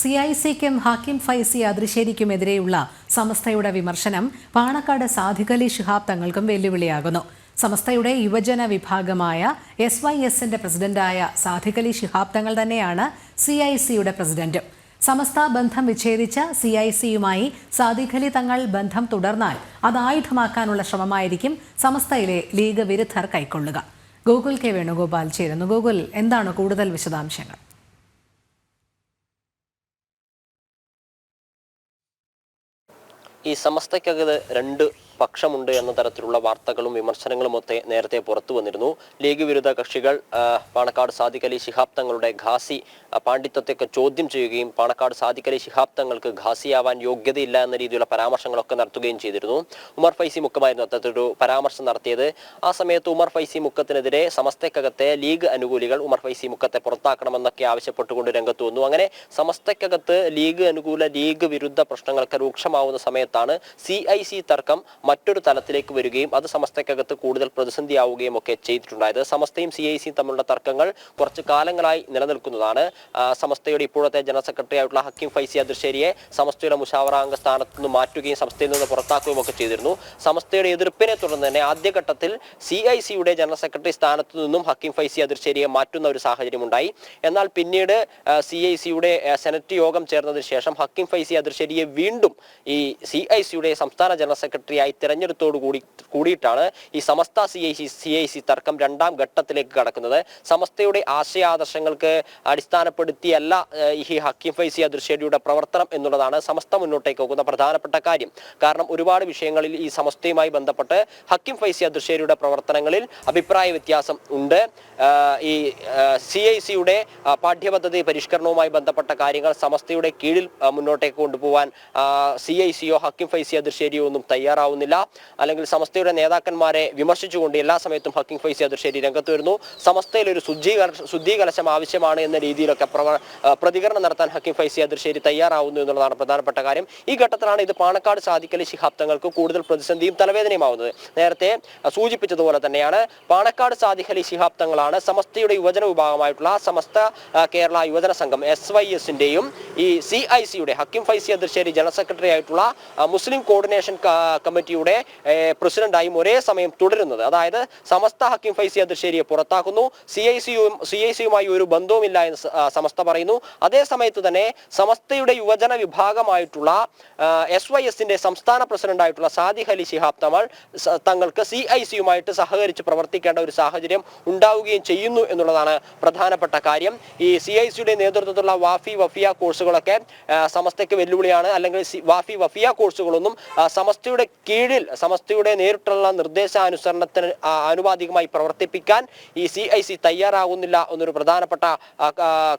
C I സിക്കും ഹാക്കിം ഫൈസി അതിരിശ്ശേരിക്കുമെതിരെയുള്ള സമസ്തയുടെ വിമർശനം പാണക്കാട് സാധികലി ശിഹാബ് തങ്ങൾക്കും വെല്ലുവിളിയാകുന്നു. സമസ്തയുടെ യുവജന വിഭാഗമായ എസ് വൈ എസിന്റെ പ്രസിഡന്റായ സാധികലി ശിഹാബ് തങ്ങൾ തന്നെയാണ് സി ഐ സിയുടെ പ്രസിഡന്റും. സമസ്ത ബന്ധം വിച്ഛേദിച്ച സി ഐ സിയുമായി സാദിഖലി തങ്ങൾ ബന്ധം തുടർന്നാൽ അത് ആയുധമാക്കാനുള്ള ശ്രമമായിരിക്കും സമസ്തയിലെ ലീഗ് വിരുദ്ധർ കൈക്കൊള്ളുക. ഗൂഗിൾ കെ വേണുഗോപാൽ ചേരുന്നു. ഗൂഗിൾ എന്താണ് കൂടുതൽ വിശദാംശങ്ങൾ? ഈ സമസ്തയ്ക്കകത്ത് രണ്ട് പക്ഷമുണ്ട് എന്ന തരത്തിലുള്ള വാർത്തകളും വിമർശനങ്ങളും ഒക്കെ നേരത്തെ പുറത്തു വന്നിരുന്നു. ലീഗ് വിരുദ്ധ കക്ഷികൾ പാണക്കാട് സാദിഖ് അലി ശിഹാബ് തങ്ങളുടെ ഘാസി പാണ്ഡിത്യത്തെയൊക്കെ ചോദ്യം ചെയ്യുകയും പാണക്കാട് സാദിഖ് അലി ശിഹാബ് തങ്ങൾക്ക് ഘാസിയാവാൻ യോഗ്യതയില്ല എന്ന രീതിയിലുള്ള പരാമർശങ്ങളൊക്കെ നടത്തുകയും ചെയ്തിരുന്നു. ഉമർ ഫൈസി മുക്കമായിരുന്നു അത്തരത്തിലൊരു പരാമർശം നടത്തിയത്. ആ സമയത്ത് ഉമർ ഫൈസി മുക്കത്തിനെതിരെ സമസ്തക്കകത്തെ ലീഗ് അനുകൂലികൾ ഉമർ ഫൈസി മുക്കത്തെ പുറത്താക്കണമെന്നൊക്കെ ആവശ്യപ്പെട്ടുകൊണ്ട് രംഗത്ത് വന്നു. അങ്ങനെ സമസ്തക്കകത്ത് ലീഗ് അനുകൂല ലീഗ് വിരുദ്ധ പ്രശ്നങ്ങളൊക്കെ രൂക്ഷമാവുന്ന സമയത്താണ് സി തർക്കം മറ്റൊരു തലത്തിലേക്ക് വരികയും അത് സമസ്തയ്ക്കകത്ത് കൂടുതൽ പ്രതിസന്ധിയാവുകയും ഒക്കെ ചെയ്തിട്ടുണ്ടായത്. സമസ്തയും സി ഐ സിയും തമ്മിലുള്ള തർക്കങ്ങൾ കുറച്ച് കാലങ്ങളായി നിലനിൽക്കുന്നതാണ്. സമസ്തയുടെ ഇപ്പോഴത്തെ ജനറൽ സെക്രട്ടറി ആയിട്ടുള്ള ഹക്കീം ഫൈസി അദൃശേരിയെ സമസ്തയുടെ മുഷാവറാംഗ സ്ഥാനത്തു നിന്ന് മാറ്റുകയും സമസ്തയിൽ നിന്ന് പുറത്താക്കുകയും ഒക്കെ ചെയ്തിരുന്നു. സമസ്തയുടെ എതിർപ്പിനെ തുടർന്ന് തന്നെ ആദ്യഘട്ടത്തിൽ സി ഐ സിയുടെ ജനറൽ സെക്രട്ടറി സ്ഥാനത്തു നിന്നും ഹക്കീം ഫൈസി അദൃശേരിയെ മാറ്റുന്ന ഒരു സാഹചര്യം ഉണ്ടായി എന്നാൽ പിന്നീട് സി ഐ സിയുടെ സെനറ്റ് യോഗം ചേർന്നതിന് ശേഷം ഹക്കീം ഫൈസി അദൃശ്ശേരിയെ വീണ്ടും ഈ സി ഐ സിയുടെ സംസ്ഥാന ജനറൽ സെക്രട്ടറിയായി തെരഞ്ഞെടുത്തോടു കൂടി കൂടിയിട്ടാണ് ഈ Samastha C I C C I C തർക്കം രണ്ടാം ഘട്ടത്തിലേക്ക് കടക്കുന്നത്. സമസ്തയുടെ ആശയാദർശങ്ങൾക്ക് അടിസ്ഥാനപ്പെടുത്തിയല്ല ഈ ഹക്കീം ഫൈസി അദൃശ്യയുടെ പ്രവർത്തനം എന്നുള്ളതാണ് സമസ്ത മുന്നോട്ടേക്ക് പോകുന്ന പ്രധാനപ്പെട്ട കാര്യം. കാരണം ഒരുപാട് വിഷയങ്ങളിൽ ഈ സമസ്തയുമായി ബന്ധപ്പെട്ട് ഹക്കിം ഫൈസി അദൃശ്യയുടെ പ്രവർത്തനങ്ങളിൽ അഭിപ്രായ വ്യത്യാസം ഉണ്ട്. ഈ സി ഐ സിയുടെ പാഠ്യപദ്ധതി പരിഷ്കരണവുമായി ബന്ധപ്പെട്ട കാര്യങ്ങൾ സമസ്തയുടെ കീഴിൽ മുന്നോട്ടേക്ക് കൊണ്ടുപോകാൻ സി ഐ സിയോ ഹക്കിം ഫൈസി അദൃശ്യരിയോ ഒന്നും തയ്യാറാവുന്നില്ല. അല്ലെങ്കിൽ സമസ്തയുടെ നേതാക്കന്മാരെ വിമർശിച്ചുകൊണ്ട് എല്ലാ സമയത്തും ഹക്കിംഗ് ഫൈസി അദൃശ്ശേരി രംഗത്ത് വരുന്നു. സമസ്തയിൽ ഒരു ശുദ്ധീകര ശുദ്ധീകലശം ആവശ്യമാണ് എന്ന രീതിയിലൊക്കെ പ്രതികരണം നടത്താൻ ഹക്കിംഗ് ഫൈസി അദൃശ്ശേരി തയ്യാറാവുന്നു എന്നുള്ളതാണ് പ്രധാനപ്പെട്ട കാര്യം. ഈ ഘട്ടത്തിലാണ് ഇത് പാണക്കാട് സാധിക്കലി ശിഹാബ് തങ്ങൾക്ക് കൂടുതൽ പ്രതിസന്ധിയും തലവേദനയുമാവുന്നത്. നേരത്തെ സൂചിപ്പിച്ചതുപോലെ തന്നെയാണ് പാണക്കാട് ശിഹാബ്ദങ്ങളാണ് ശിഹാബ് തങ്ങളാണ് സമസ്തയുടെ യുവജന വിഭാഗമായിട്ടുള്ള സമസ്ത കേരള യുവജന സംഘം എസ് വൈ എസിന്റെയും ഈ സി ഐ സിയുടെ ഹക്കിം ഫൈസി അദൃശ്ശേരി ജനറൽ സെക്രട്ടറി ആയിട്ടുള്ള മുസ്ലിം കോർഡിനേഷൻ ക- ഏ, പ്രസിഡന്റായും ഒരേ സമയം തുടരുന്നത്. അതായത് സമസ്ത ഹക്കിം ഫൈസി അദൃശ്ശേരിയെ പുറത്താക്കുന്നു. സി ഐ സിയും സി ഐ സിയുമായി ഒരു ബന്ധവുമില്ല എന്ന് സമസ്ത പറയുന്നു. അതേ സമയത്ത് തന്നെ സമസ്തയുടെ യുവജന വിഭാഗമായിട്ടുള്ള എസ് വൈ എസിന്റെ സംസ്ഥാന പ്രസിഡന്റായിട്ടുള്ള സാദിഖ് അലി ശിഹാബ് തങ്ങൾ തങ്ങൾക്ക് സി ഐ സിയുമായിട്ട് സഹകരിച്ച് പ്രവർത്തിക്കേണ്ട ഒരു സാഹചര്യം ഉണ്ടാവുകയും ചെയ്യുന്നു എന്നുള്ളതാണ് പ്രധാനപ്പെട്ട കാര്യം. ഈ സി ഐ സിയുടെ നേതൃത്വത്തിലുള്ള വാഫി വഫിയ കോഴ്സുകളൊക്കെ സമസ്തയ്ക്ക് വെല്ലുവിളിയാണ്. അല്ലെങ്കിൽ വാഫി വഫിയ കോഴ്സുകളൊന്നും സമസ്തയുടെ കീഴിൽ സമസ്തയുടെ നേരിട്ടുള്ള നിർദ്ദേശാനുസരണത്തിന് ആനുപാതികമായി പ്രവർത്തിപ്പിക്കാൻ ഈ സി ഐ സി തയ്യാറാകുന്നില്ല എന്നൊരു പ്രധാനപ്പെട്ട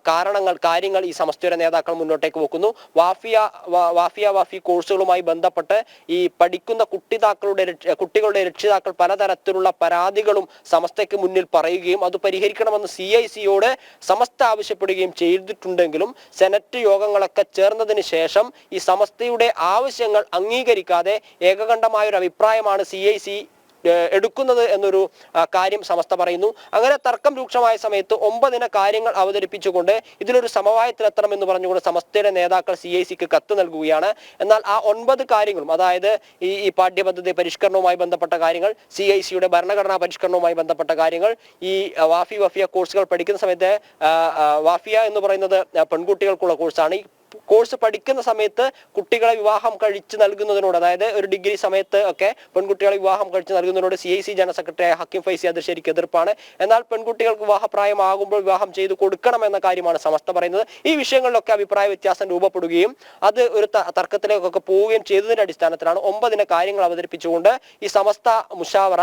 കാരണങ്ങൾ കാര്യങ്ങൾ ഈ സമസ്തയുടെ നേതാക്കൾ മുന്നോട്ടേക്ക് വെക്കുന്നു. വാഫിയ വാഫിയ വാഫി കോഴ്സുകളുമായി ബന്ധപ്പെട്ട് ഈ പഠിക്കുന്ന കുട്ടിതാക്കളുടെ കുട്ടികളുടെ രക്ഷിതാക്കൾ പലതരത്തിലുള്ള പരാതികളും സമസ്തയ്ക്ക് മുന്നിൽ പറയുകയും അത് പരിഹരിക്കണമെന്ന് സി ഐ സിയോട് സമസ്ത ആവശ്യപ്പെടുകയും ചെയ്തിട്ടുണ്ടെങ്കിലും സെനറ്റ് യോഗങ്ങളൊക്കെ ചേർന്നതിന് ശേഷം ഈ സമസ്തയുടെ ആവശ്യങ്ങൾ അംഗീകരിക്കാതെ ഏകകണ്ഠമായ ഒരു അഭിപ്രായമാണ് സി ഐ സി എടുക്കുന്നത് എന്നൊരു കാര്യം സമസ്ത പറയുന്നു. അങ്ങനെ തർക്കം രൂക്ഷമായ സമയത്ത് ഒമ്പതിന കാര്യങ്ങൾ അവതരിപ്പിച്ചുകൊണ്ട് ഇതിലൊരു സമവായത്തിലെത്തണം എന്ന് പറഞ്ഞുകൊണ്ട് സമസ്തയുടെ നേതാക്കൾ സി ഐ സിക്ക് കത്ത് നൽകുകയാണ്. എന്നാൽ ആ ഒൻപത് കാര്യങ്ങളും അതായത് ഈ ഈ പാഠ്യപദ്ധതി പരിഷ്കരണവുമായി ബന്ധപ്പെട്ട കാര്യങ്ങൾ സി ഐ സിയുടെ ഭരണഘടനാ പരിഷ്കരണവുമായി ബന്ധപ്പെട്ട കാര്യങ്ങൾ ഈ വാഫി വഫിയ കോഴ്സുകൾ പഠിക്കുന്ന സമയത്ത് വാഫിയ എന്ന് പറയുന്നത് പെൺകുട്ടികൾക്കുള്ള കോഴ്സാണ്. ഈ കോഴ്സ് പഠിക്കുന്ന സമയത്ത് കുട്ടികളെ വിവാഹം കഴിച്ച് നൽകുന്നതിനോട് അതായത് ഒരു ഡിഗ്രി സമയത്ത് ഒക്കെ പെൺകുട്ടികളെ വിവാഹം കഴിച്ച് നൽകുന്നതിനോട് C I C general secretary Hakim Faizy അത് ശരിക്കും എതിർപ്പാണ്. എന്നാൽ പെൺകുട്ടികൾക്ക് വിവാഹപ്രായമാകുമ്പോൾ വിവാഹം ചെയ്ത് കൊടുക്കണം എന്ന കാര്യമാണ് സമസ്ത പറയുന്നത്. ഈ വിഷയങ്ങളിലൊക്കെ അഭിപ്രായ വ്യത്യാസം രൂപപ്പെടുകയും അത് ഒരു തർക്കത്തിലേക്കൊക്കെ പോവുകയും ചെയ്തതിന്റെ അടിസ്ഥാനത്തിലാണ് ഒമ്പതിന് കാര്യങ്ങൾ അവതരിപ്പിച്ചുകൊണ്ട് ഈ സമസ്ത മുഷാവറ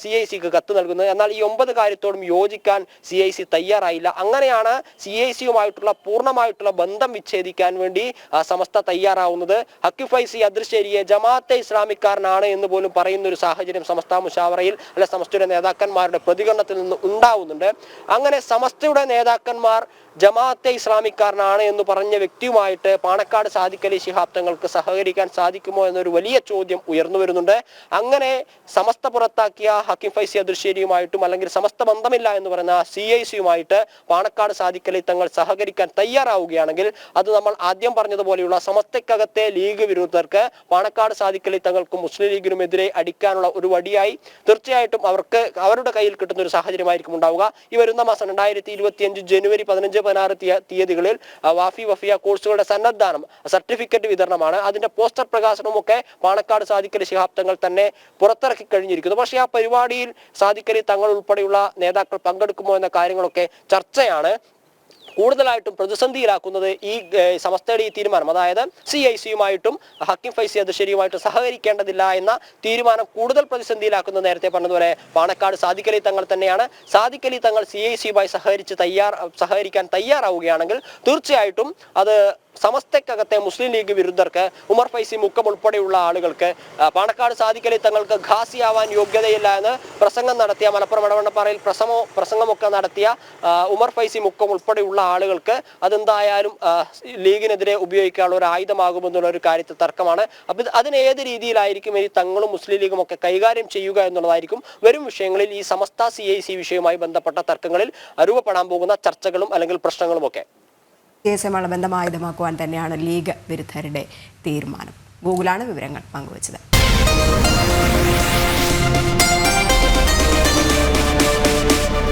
സി ഐ സിക്ക് കത്ത് നൽകുന്നത്. എന്നാൽ ഈ ഒമ്പത് കാര്യത്തോടും യോജിക്കാൻ സി ഐ സി തയ്യാറായില്ല. അങ്ങനെയാണ് സി ഐ സിയുമായിട്ടുള്ള പൂർണമായിട്ടുള്ള ബന്ധം വിച്ഛേദിക്കാൻ വേണ്ടി സമസ്ത തയ്യാറാവുന്നത്. ഹക്കിഫൈസി അദൃശ്ശേരിയെ ജമാഅത്തെ ഇസ്ലാമിക്കാരനാണ് എന്ന് പോലും പറയുന്ന ഒരു സാഹചര്യം സമസ്ത മുഷാവറയിൽ അല്ലെ സമസ്തയുടെ നേതാക്കന്മാരുടെ പ്രതികരണത്തിൽ നിന്ന് ഉണ്ടാവുന്നുണ്ട്. അങ്ങനെ സമസ്തയുടെ നേതാക്കന്മാർ ജമാഅത്തെ ഇസ്ലാമിക്കാരനാണ് എന്ന് പറഞ്ഞ വ്യക്തിയുമായിട്ട് പാണക്കാട് സാദിഖലി ശിഹാബ് തങ്ങൾക്ക് സഹകരിക്കാൻ സാധിക്കുമോ എന്നൊരു വലിയ ചോദ്യം ഉയർന്നു വരുന്നുണ്ട്. അങ്ങനെ സമസ്ത പുറത്താക്കിയ ഹക്കിം ഫൈസി അദൃശ്ശേരിയുമായിട്ടും അല്ലെങ്കിൽ സമസ്ത ബന്ധമില്ല എന്ന് പറയുന്ന സി ഐ സിയുമായിട്ട് പാണക്കാട് സാദിഖലി തങ്ങൾ സഹകരിക്കാൻ തയ്യാറാവുകയാണെങ്കിൽ അത് നമ്മൾ നമ്മൾ ആദ്യം പറഞ്ഞതുപോലെയുള്ള സമസ്തയ്ക്കകത്തെ ലീഗ് വിരുദ്ധർക്ക് പാണക്കാട് സാധിക്കലി തങ്ങൾക്കും മുസ്ലിം ലീഗിനുമെതിരെ അടിക്കാനുള്ള ഒരു വടിയായി തീർച്ചയായിട്ടും അവർക്ക് അവരുടെ കയ്യിൽ കിട്ടുന്ന ഒരു സാഹചര്യമായിരിക്കും ഉണ്ടാവുക. ഈ വരുന്ന മാസം രണ്ടായിരത്തി ഇരുപത്തിയഞ്ച് ജനുവരി പതിനഞ്ച് പതിനാറ് തീയ- തീയതികളിൽ വാഫി വഫിയ കോഴ്സുകളുടെ സന്നദ്ധാനം സർട്ടിഫിക്കറ്റ് വിതരണമാണ്. അതിന്റെ പോസ്റ്റർ പ്രകാശനവും ഒക്കെ പാണക്കാട് സാധിക്കലി ശിഹാബ്ദങ്ങൾ തന്നെ പുറത്തിറക്കി കഴിഞ്ഞിരിക്കുന്നു. പക്ഷേ ആ പരിപാടിയിൽ സാധിക്കലി തങ്ങൾ ഉൾപ്പെടെയുള്ള നേതാക്കൾ പങ്കെടുക്കുമോ എന്ന കാര്യങ്ങളൊക്കെ ചർച്ചയാണ്. കൂടുതലായിട്ടും പ്രതിസന്ധിയിലാക്കുന്നത് ഈ സമസ്തയുടെ ഈ തീരുമാനം. അതായത് സി ഐ സിയുമായിട്ടും ഹക്കിം ഫൈസി അദുശരിയുമായിട്ടും സഹകരിക്കേണ്ടതില്ല എന്ന തീരുമാനം കൂടുതൽ പ്രതിസന്ധിയിലാക്കുന്നത് നേരത്തെ പറഞ്ഞതുപോലെ പാണക്കാട് സാദിഖലി തങ്ങൾ തന്നെയാണ്. സാദിഖലി തങ്ങൾ സി ഐ സിയുമായി സഹകരിച്ച് തയ്യാർ സഹകരിക്കാൻ തയ്യാറാവുകയാണെങ്കിൽ തീർച്ചയായിട്ടും അത് സമസ്തക്കകത്തെ മുസ്ലിം ലീഗ് വിരുദ്ധർക്ക് ഉമർ ഫൈസി മുക്കം ഉൾപ്പെടെയുള്ള ആളുകൾക്ക് പാണക്കാട് സാദിഖലി തങ്ങൾക്ക് ഘാസിയാവാൻ യോഗ്യതയില്ല എന്ന് പ്രസംഗം നടത്തിയ മലപ്പുറം ഇടവണ്ണപ്പാറയിൽ പ്രസമോ പ്രസംഗമൊക്കെ നടത്തിയ ഉമർ ഫൈസി മുക്കം ഉൾപ്പെടെയുള്ള ആളുകൾക്ക് അതെന്തായാലും ലീഗിനെതിരെ ഉപയോഗിക്കാനുള്ള ഒരു ആയുധമാകുമെന്നുള്ള ഒരു കാര്യത്തിൽ തർക്കമാണ്. അപ്പം അതിന് ഏത് രീതിയിലായിരിക്കും ഇനി തങ്ങളും മുസ്ലിം ലീഗും ഒക്കെ കൈകാര്യം ചെയ്യുക എന്നുള്ളതായിരിക്കും വരും വിഷയങ്ങളിൽ ഈ സമസ്ത സി സി വിഷയവുമായി ബന്ധപ്പെട്ട തർക്കങ്ങളിൽ രൂപപ്പെടാൻ പോകുന്ന ചർച്ചകളും അല്ലെങ്കിൽ പ്രശ്നങ്ങളും ഒക്കെ. കേസുമായി ബന്ധമായുധമാക്കുവാൻ തന്നെയാണ് ലീഗ് വിരുദ്ധരുടെ തീരുമാനം. ഗൂഗിളാണ് വിവരങ്ങൾ പങ്കുവച്ചത്.